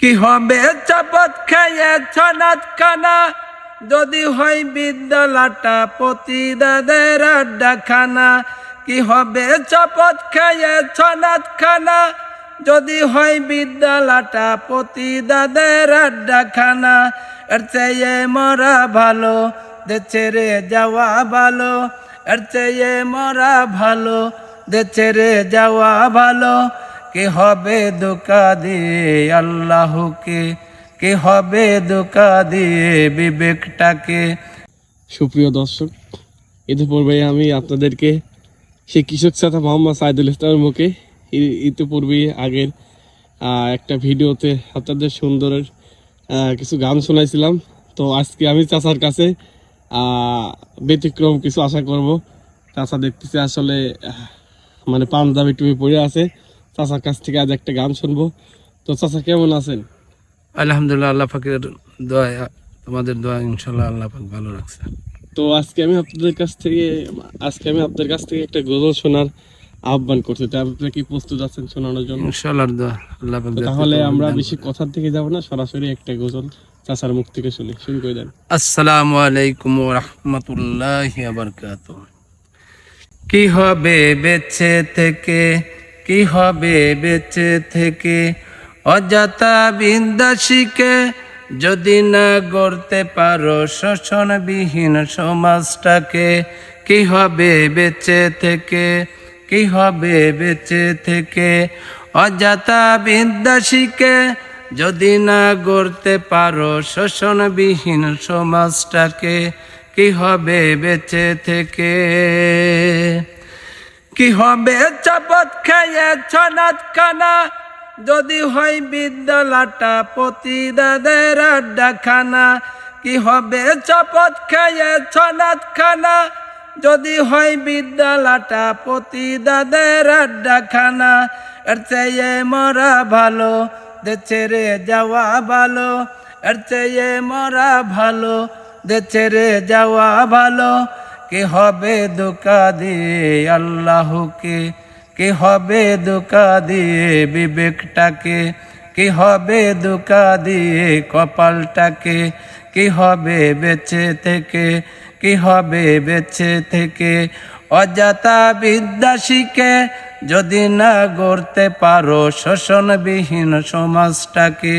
কি হবে? চাপত খেয়ে ছনাত খানা যদি হয় বিদ্যালয়টা প্রতিদাদের আড্ডাখানা। কি হবে? চাপত খেয়ে ছনাত খানা যদি হয় বিদ্যালয়টা প্রতিদাদের আড্ডাখানা। এর চেয়ে মরা ভালো দে ছেড়ে যাওয়া ভালো। এর চেয়ে মরা ভালো দে ছেড়ে যাওয়া ভালো। কে হবে দোকা দিয়ে আল্লাহকে? কে হবে দোকা দিয়ে বিবেকটাকে? সুপ্রিয় দর্শক ইতিপূর্বে আমি আপনাদেরকে সেই কৃষক ছাতা মোহাম্মদ সাইদুল ইসলামের মুখে ইতিপূর্বে আগের একটা ভিডিওতে আপনাদের সুন্দরের কিছু গান শোনাইছিলাম। তো আজকে আমি চাচার কাছে ব্যতিক্রম কিছু আশা করব। চাচা দেখতেছি আসলে মানে পাঞ্জাবি টুপি পরে আছে। চাচার কাছ থেকে আজ একটা গান শুনব। তো চাচা কেমন আছেন? আলহামদুলিল্লাহ আল্লাহ পাকের দোয়া তোমাদের দোয়া ইনশাল্লাহ আল্লাহ পাক ভালো রাখছে। তো আজকে আমি আপনাদের কাছ থেকে আজকে আমি আপনাদের কাছ থেকে একটা গজল শোনার আহ্বান করছি। তো আপনারা কি প্রস্তুত আছেন শোনানোর জন্য? ইনশাল্লাহ দোয়া আল্লাহ পাক তাহলে আমরা বেশি কথার থেকে যাব না সরাসরি একটা গজল চাচার মুখ থেকে শুনি। শুরু করে দেন। আসসালামু আলাইকুম রহমতুল্লাহ বারকাত কি হবে বেঁচে থেকে কি হবে বেঁচে থেকে? অজাতা বিন্দাসীকে যদি না গড়তে পারো শোষণবিহীন সমাজটাকে, কি হবে বেঁচে থেকে? কি হবে বেঁচে থেকে? অজাতা বিদ্যাসীকে যদি না গড়তে পারো শোষণবিহীন সমাজটাকে, কি হবে বেঁচে থেকে? কি হবে চাপত খেয়ে ছনাত খানা? যদি হয় বিদ্যালয়টা প্রতিদাদের আড্ডাখানা, কি হবে চাপত খেয়ে ছনাত খানা? যদি হয় বিদ্যালয়টা প্রতিদাদের আড্ডাখানা, এর চেয়ে মরা ভালো দে ছেড়ে যাওয়া ভালো, এর চেয়ে মরা ভালো দে ছেড়ে যাওয়া ভালো। কে হবে দোকা দিয়ে আল্লাহকে? কে হবে দোকা দিয়ে বিবেকটাকে? কি হবে দোকা দিয়ে কপালটাকে? কি হবে বেঁচে থেকে? কি হবে বেঁচে থেকে? অজাতা বিদ্যা শিখে যদি না গড়তে পারো শোষণবিহীন সমাজটাকে,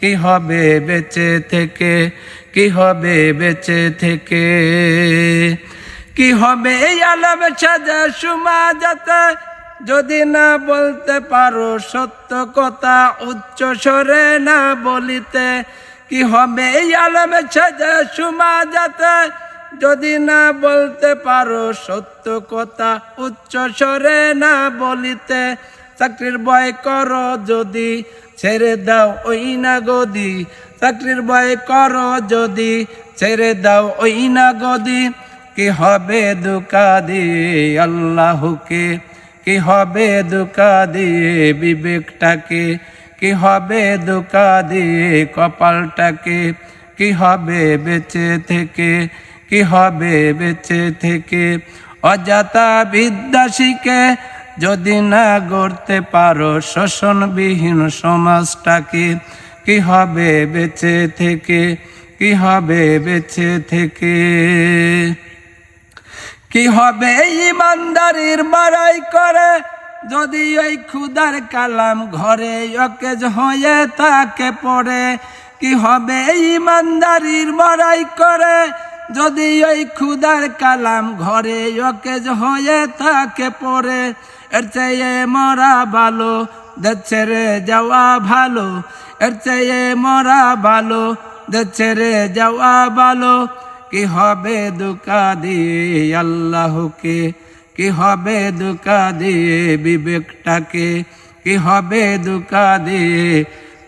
কি হবে বেঁচে থেকে? কি হবে বেঁচে থেকে? কি হবে এই আলম সাজা সমাজতে যদি না বলতে পারো সত্য কথা, উচ্চ স্বরে না বলিতে, কি হবে এই আলম সাজা সমাজতে যদি না বলতে পারো সত্য কথা, উচ্চ স্বরে না বলিতে, চাকরির ভয় করো যদি, ছেড়ে দাও ওই না গদি চাকরির ভয় করো যদি, ছেড়ে দাও ওই না গদি কি হবে দুকা দিয়ে আল্লাহকে? কি হবে দুকা দিয়ে বিবেকটাকে? কি হবে দুকা দিয়ে কপালটাকে? কি হবে বেঁচে থেকে? কি হবে বেঁচে থেকে? অজাতা বিদ্যা শিখে যদি না গড়তে পারো শোষণবিহীন সমাজটাকে, কি হবে বেঁচে থেকে? কি হবে বেঁচে থেকে? কি হবে ইমানদারির বাড়াই করে? যদি ওই ক্ষুদার কালাম ঘরে অকেজ হয়ে তাকে পড়ে, কি হবে ইমানদারির বাড়াই করে? যদি ওই ক্ষুদার কালাম ঘরে অকেজ হয়ে তাকে পড়ে, এর চেয়ে মরা ভালো ছেড়ে যাওয়া ভালো, এর চেয়ে মরা ভালো ছেড়ে যাওয়া ভালো। কি হবে দুকা দিয়ে আল্লাহকে? কি হবে দুকা দিয়ে বিবেকটাকে? কি হবে দুকা দিয়ে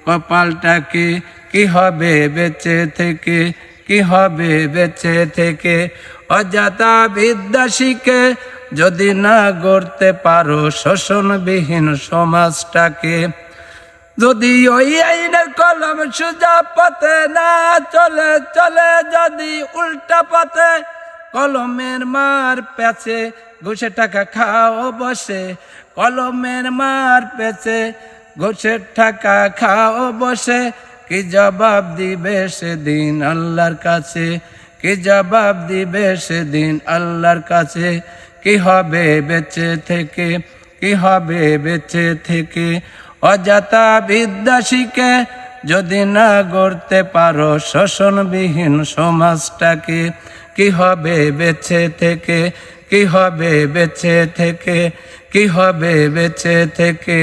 কপালটাকে? কি হবে বেঁচে থেকে? কি হবে বেঁচে থেকে? অজাতা বিদ্যা শিখে যদি না গড়তে পারো শোষণবিহীন সমাজটাকে। যদি ওই আইনের কলম সুজা পথে না চলে চলে যদি উল্টা পথে কলমের মার পেছে, ঘুষে টাকা খাও বসে। কলমের মার পেছে গোছের টাকা খাও বসে। কি জবাব দিবে সেদিন আল্লাহর কাছে? কি জবাব দিবে সেদিন আল্লাহর কাছে? কি হবে বেঁচে থেকে? কি হবে বেঁচে থেকে? অজাতা বিদ্যা শিখে যদি না গড়তে পারো শোষণবিহীন সমাজটাকে, কি হবে বেছে থেকে? কি হবে বেছে থেকে? কি হবে বেছে থেকে?